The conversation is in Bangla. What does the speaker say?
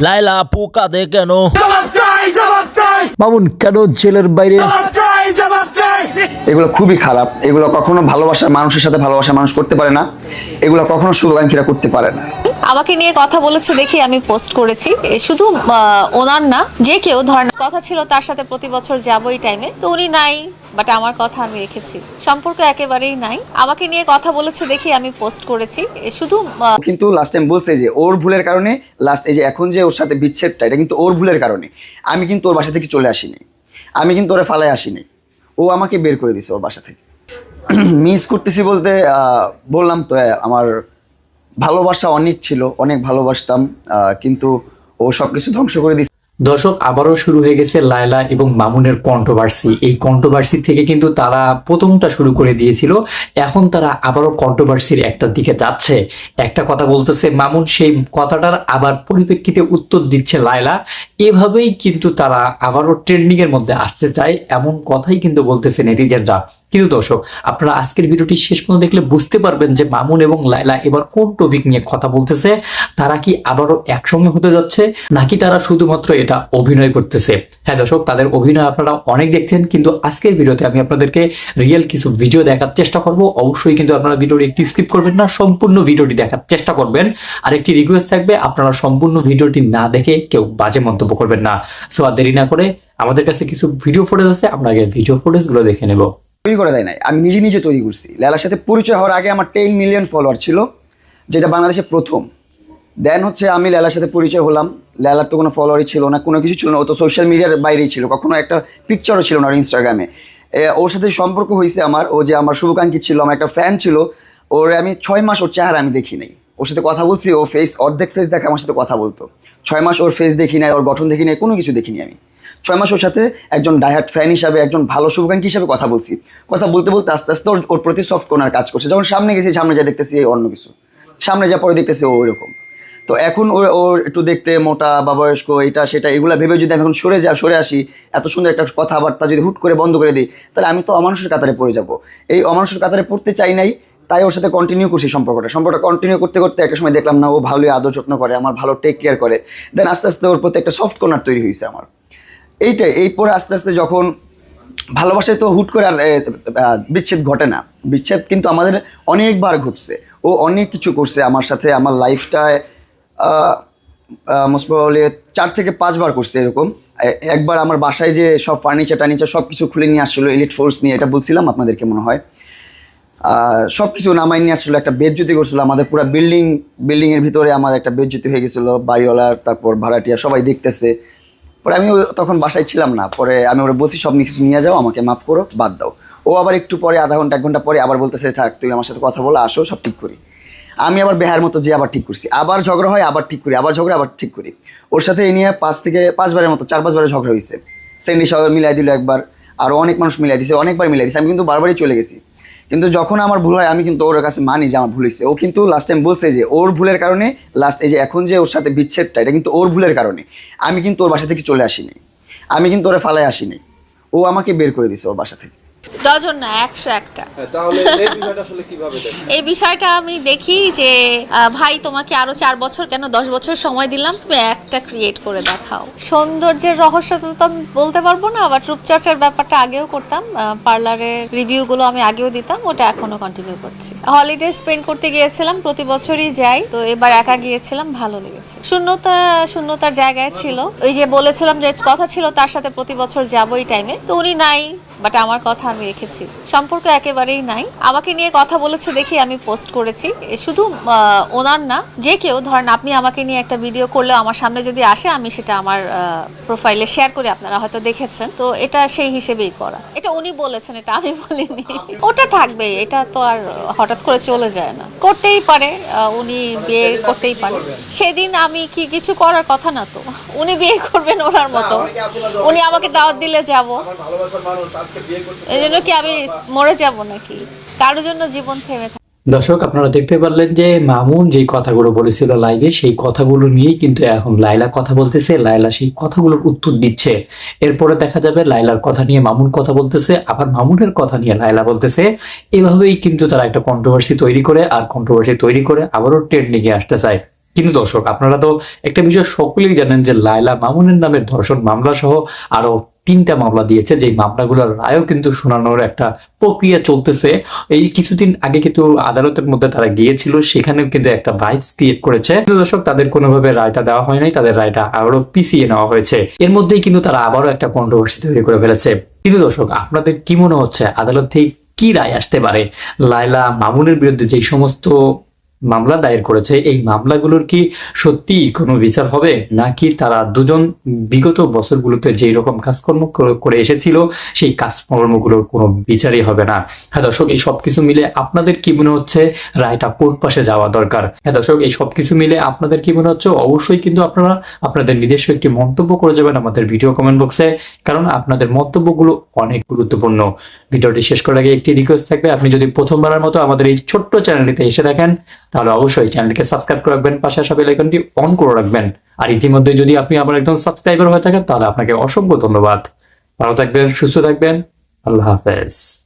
লাইলা পোকা দে কেন বাবুন কেন জেলের বাইরে এগুলো খুবই খারাপ। এগুলো কখনো ভালোবাসার মানুষের সাথে ভালোবাসার মানুষ করতে পারে না। এগুলো কখনো শুভাকাঙ্ক্ষীরা করতে পারে না। আমাকে নিয়ে কথা বলেছে দেখি আমি পোস্ট করেছি। শুধু ওনার না যে কেউ ধরেন কথা ছিল তার সাথে প্রতি বছর যাব এই টাইমে তো উনি নাই বাট আমার কথা আমি রেখেছি। সম্পর্ক একেবারেই নাই। আমাকে নিয়ে কথা বলেছে দেখি আমি পোস্ট করেছি। এ শুধু কিন্তু লাস্ট টাইম বলছে যে ওর ভুলের কারণে লাস্ট এই যে এখন যে ওর সাথে বিচ্ছেদটা এটা কিন্তু ওর ভুলের কারণে। আমি কিন্তু ওর বাসা থেকে চলে আসিনি। আমি কিন্তু ওরে ফালায় আসিনি। ও আমাকে বের করে দিছে ওর বাসা থেকে। মিস করতেছি বলতে বললাম তো আমার ভালোবাসা অনেক ছিল অনেক ভালোবাসতাম কিন্তু ও সব কিছু ধ্বংস করে দিছে। দর্শক, আবারও শুরু হয়ে গেছে লায়লা এবং মামুনের কন্ট্রোভার্সি এই কন্ট্রোভার্সি থেকে কিন্তু তারা প্রথমটা শুরু করে দিয়েছিল। এখন তারা আবারও কন্ট্রোভার্সির একটা দিকে যাচ্ছে। একটা কথা বলতেছে, মামুন সেই কথাটার আবার পরিপ্রেক্ষিতে উত্তর দিচ্ছে লায়লা। এভাবেই কিন্তু তারা আবারও ট্রেন্ডিং এর মধ্যে আসতে চায়, এমন কথাই কিন্তু বলতেছে নেটিজেনরা। কিন্তু দর্শক, আপনারা আজকের ভিডিওটি শেষ পর্যন্ত দেখলে বুঝতে পারবেন যে মামুন এবং লায়লা এবার কোন টপিক নিয়ে কথা বলতেছে, তারা কি আবারও একসঙ্গে হতে যাচ্ছে, নাকি তারা শুধুমাত্র এটা অভিনয় করতেছে? হ্যাঁ দর্শক, তাদের অভিনয় আপনারা অনেক দেখতেন কিন্তু আজকের ভিডিওতে আমি আপনাদেরকে রিয়েল কিছু ভিডিও দেখার চেষ্টা করব। অবশ্যই কিন্তু আপনারা ভিডিওটি একটু স্কিপ করবেন না, সম্পূর্ণ ভিডিওটি দেখার চেষ্টা করবেন। আর একটি রিকোয়েস্ট থাকবে, আপনারা সম্পূর্ণ ভিডিওটি না দেখে কেউ বাজে মন্তব্য করবেন না। সো আর দেরি না করে আমাদের কাছে কিছু ভিডিও ফুটেজ আছে, আমরা আগে ভিডিও ফুটেজগুলো দেখে নেব। তৈরি করে দেয় নাই। আমি নিজে নিজে তৈরি করছি। লেলার সাথে পরিচয় হওয়ার আগে আমার টেন মিলিয়ন ফলোয়ার ছিল, যেটা বাংলাদেশে প্রথম। দেন হচ্ছে আমি লেলার সাথে পরিচয় হলাম। লেলার তো কোনো ফলোয়ারই ছিল না, কোনো কিছু ছিল না। ও তো সোশ্যাল মিডিয়ার বাইরেই ছিল, কখনো একটা পিকচারও ছিল না ইনস্টাগ্রামে ওর সাথে সম্পর্ক হয়েছে আমার, ও যে আমার শুভাকাঙ্ক্ষী ছিল, আমার একটা ফ্যান ছিল, ওর আমি ছয় মাস ওর চেহারা আমি দেখি নাই। ওর সাথে কথা বলছি, ও ফেস অর্ধেক ফেস দেখে আমার সাথে কথা বলতো। ছয় মাস ওর ফেস দেখি নাই, ওর গঠন দেখি নাই, কোনো কিছু দেখিনি আমি। ছয় ওর সাথে একজন ডাইহার্ট ফ্যান হিসাবে, একজন ভালো শুভাকাঙ্ক্ষী হিসাবে কথা বলছি। কথা বলতে বলতে আস্তে আস্তে ওর ওর প্রতি সফট কর্নার কাজ করছে। যখন সামনে গেছি, সামনে যা দেখতেছি অন্য কিছু। সামনে যা পরে দেখতেছি, ও ওইরকম। তো এখন ওর ওর একটু দেখতে মোটা, বা বয়স্ক, এটা সেটা, এগুলো ভেবে যদি আমি এখন সরে যা সরে আসি, এত সুন্দর একটা কথাবার্তা যদি হুট করে বন্ধ করে দিই, তাহলে আমি তো অমানুষের কাতারে পড়ে যাব। এই অমানুষের কাতারে পড়তে চাই নাই, তাই ওর সাথে কন্টিনিউ করছি সম্পর্কটা। সম্পর্কটা কন্টিনিউ করতে করতে একটা সময় দেখলাম, না, ও ভালোই আদর যত্ন করে, আমার ভালো টেক কেয়ার করে। দেন আস্তে আস্তে ওর প্রতি একটা সফট কর্নার তৈরি হয়েছে আমার। এইটাই এই পরে আস্তে আস্তে যখন ভালোবাসায় তো হুট করে আর বিচ্ছেদ ঘটে না। বিচ্ছেদ কিন্তু আমাদের অনেকবার ঘটছে। ও অনেক কিছু করছে আমার সাথে, আমার লাইফটায় মোস্ট চার থেকে পাঁচবার করছে এরকম। একবার আমার বাসায় যে সব ফার্নিচার টার্নিচার সব কিছু খুলে নিয়ে আসছিল ইলেট ফোর্স নিয়ে, এটা বলছিলাম আপনাদেরকে মনে হয়। সব কিছু নামাই নিয়ে আসছিল, একটা বেদজ্যোতি করছিল, আমাদের পুরো বিল্ডিং বিল্ডিংয়ের ভিতরে আমাদের একটা বেদজ্যোতি হয়ে গেছিল, বাড়িওয়ালার, তারপর ভাড়াটিয়া সবাই দেখতেছে। পরে আমি তখন বাসায় ছিলাম না, পরে আমি ওরা বলছি, সব কিছু নিয়ে যাও, আমাকে মাফ করো, বাদ দাও। ও আবার একটু পরে আধা ঘণ্টা, এক ঘণ্টা পরে আবার বলতেছে, থাক, তুই আমার সাথে কথা বলে, আসো, সব ঠিক করি। আমি আবার বেহার মতো যে আবার ঠিক করছি। আবার ঝগড়া হয়, আবার ঠিক করি, আবার ঝগড়া, আবার ঠিক করি। ওর সাথে এই নিয়ে পাঁচ থেকে পাঁচবারের মতো, চার পাঁচবারের ঝগড়া হয়েছে সেন্ডি সবাই মিলাই দিল একবার, আর অনেক মানুষ মিলাই দিছে, অনেকবার মিলাই দিছে। আমি কিন্তু বারবারই চলে গেছি। কিন্তু যখন আমার ভুল হয়, আমি কিন্তু ওর কাছে মানি যে আমার ভুল হয়েছে। ও কিন্তু লাস্ট টাইম বলছে যে, ওর ভুলের কারণে লাস্ট এই যে এখন যে ওর সাথে বিচ্ছেদটা, এটা কিন্তু ওর ভুলের কারণে। আমি কিন্তু ওর বাসা থেকে চলে আসিনি। আমি কিন্তু ওরা ফালায় আসিনি। ও আমাকে বের করে দিছে ওর বাসা থেকে। ডজন না একশো একটা। হ্যাঁ, এই বিষয়টা আসলে কীভাবে দেখেন? এই বিষয়টা আমি দেখি যে ভাই তোমাকে আরও চার বছর কেন দশ বছর সময় দিলাম? তুমি একটা ক্রিয়েট করে দেখাও। সৌন্দর্যের রহস্য তো আমি বলতে পারব না আবার রূপচর্চার ব্যাপারটা আগেও করতাম। পার্লারের রিভিউ গুলো আমি আগেও দিতাম ওটা এখনও কন্টিনিউ করছি। হলিডে স্পেন্ড করতে গিয়েছিলাম প্রতি বছরই যাই তো এবার একা গিয়েছিলাম ভালো লেগেছে। শূন্যতা শূন্যতার জায়গায় ছিল। ওই যে বলেছিলাম যে কথা ছিল তার সাথে প্রতি বছর যাব এই টাইমে তো উনি নাই বাট আমার কথা আমি রেখেছি। সম্পর্ক একেবারেই নাই। আমাকে নিয়ে কথা বলেছে দেখি আমি পোস্ট করেছি। শুধু ওনার না, যে কেউ, ধরেন আপনি আমাকে নিয়ে একটা ভিডিও করলেও আমার সামনে যদি আসে, আমি সেটা আমার প্রোফাইলে শেয়ার করি, আপনারা হয়তো দেখেছেন। তো এটা সেই হিসেবেই করা। এটা উনি বলেছেন, এটা আমি বলিনি। ওটা থাকবে, এটা তো আর হঠাৎ করে চলে যায় না। করতেই পারে উনি বিয়ে করতেই পারে। সেদিন আমি কি কিছু করার কথা না তো। উনি বিয়ে করবেন ওনার মতো। উনি আমাকে দাওয়াত দিলে যাব। এই জন্য কি আমি মরে যাব নাকি? কারোর জন্য জীবন থেমে থাকে দর্শক আপনারা দেখতে পারলেন যে মামুন যে কথাগুলো বলেছিল লাইভে সেই কথাগুলো নিয়েই কিন্তু এখন লাইলা কথা বলতেছে। লাইলা সেই কথাগুলোর উত্তর দিচ্ছে। এরপরে দেখা যাবে লাইলার কথা নিয়ে মামুন কথা বলতেছে আবার মামুনের কথা নিয়ে লাইলা বলতেছে। এভাবেই কিন্তু তারা একটা কন্ট্রোভার্সি তৈরি করে আর কন্ট্রোভার্সি তৈরি করে আবারও ট্রেন্ডিং এ আসতে চায়। কিন্তু দর্শক আপনারা তো একটা বিষয় সকলেই জানেন যে লায়লা মামুনের নামে ধর্ষণ মামলা সহ আরও তিনটা মামলা দিয়েছে যে মামলাগুলোর রায়ও কিন্তু শোনানোর একটা প্রক্রিয়া চলতেছে। এই কিছুদিন আগে কিন্তু আদালতের মধ্যে তারা গিয়েছিল, সেখানেও কিন্তু একটা ভাইবস ক্রিয়েট করেছে। কিন্তু দর্শক, তাদের কোনোভাবে রায়টা দেওয়া হয় নাই, তাদের রায়টা আবারও পিছিয়ে নেওয়া হয়েছে। এর মধ্যেই কিন্তু তারা আবারও একটা কন্ট্রোভার্সি তৈরি করে ফেলেছে। কিন্তু দর্শক, আপনাদের কি মনে হচ্ছে, আদালত থেকে কি রায় আসতে পারে? লায়লা মামুনের বিরুদ্ধে যে সমস্ত মামলা দায়ের করেছে। এই মামলাগুলোর কি সত্যি কোনো বিচার হবে? নাকি তারা দুজন বিগত বছরগুলোতে যেই রকম কাজকর্ম করে- এসেছিল, সেই কাজকর্মগুলোর কোনো বিচারই হবে না? হ্যাঁ দর্শক, এই সবকিছু মিলে আপনাদের কি মনে হচ্ছে? রায়টা কোন পাশে যাওয়া দরকার? হ্যাঁ দর্শক, এই সবকিছু মিলে আপনাদের কি মনে হচ্ছে? অবশ্যই কিন্তু আপনারা আপনাদের নিজস্ব একটি মন্তব্য করে যাবেন আমাদের ভিডিও কমেন্ট বক্সে কারণ আপনাদের মন্তব্যগুলো অনেক গুরুত্বপূর্ণ। ভিডিওটি শেষ করার আগে একটি রিকোয়েস্ট থাকবে, আপনি যদি প্রথমবারের মতো আমাদের এই ছোট্ট চ্যানেলটিতে এসে দেখেন তাহলে অবশ্যই চ্যানেলকে সাবস্ক্রাইব করে রাখবেন, পাশে আসা বেল আইকনটি অন করে রাখবেন। আর ইতিমধ্যে যদি আপনি আমার একজন সাবস্ক্রাইবার হয়ে থাকেন, তাহলে আপনাকে অসংখ্য ধন্যবাদ। ভালো থাকবেন, সুস্থ থাকবেন। আল্লাহ হাফেজ।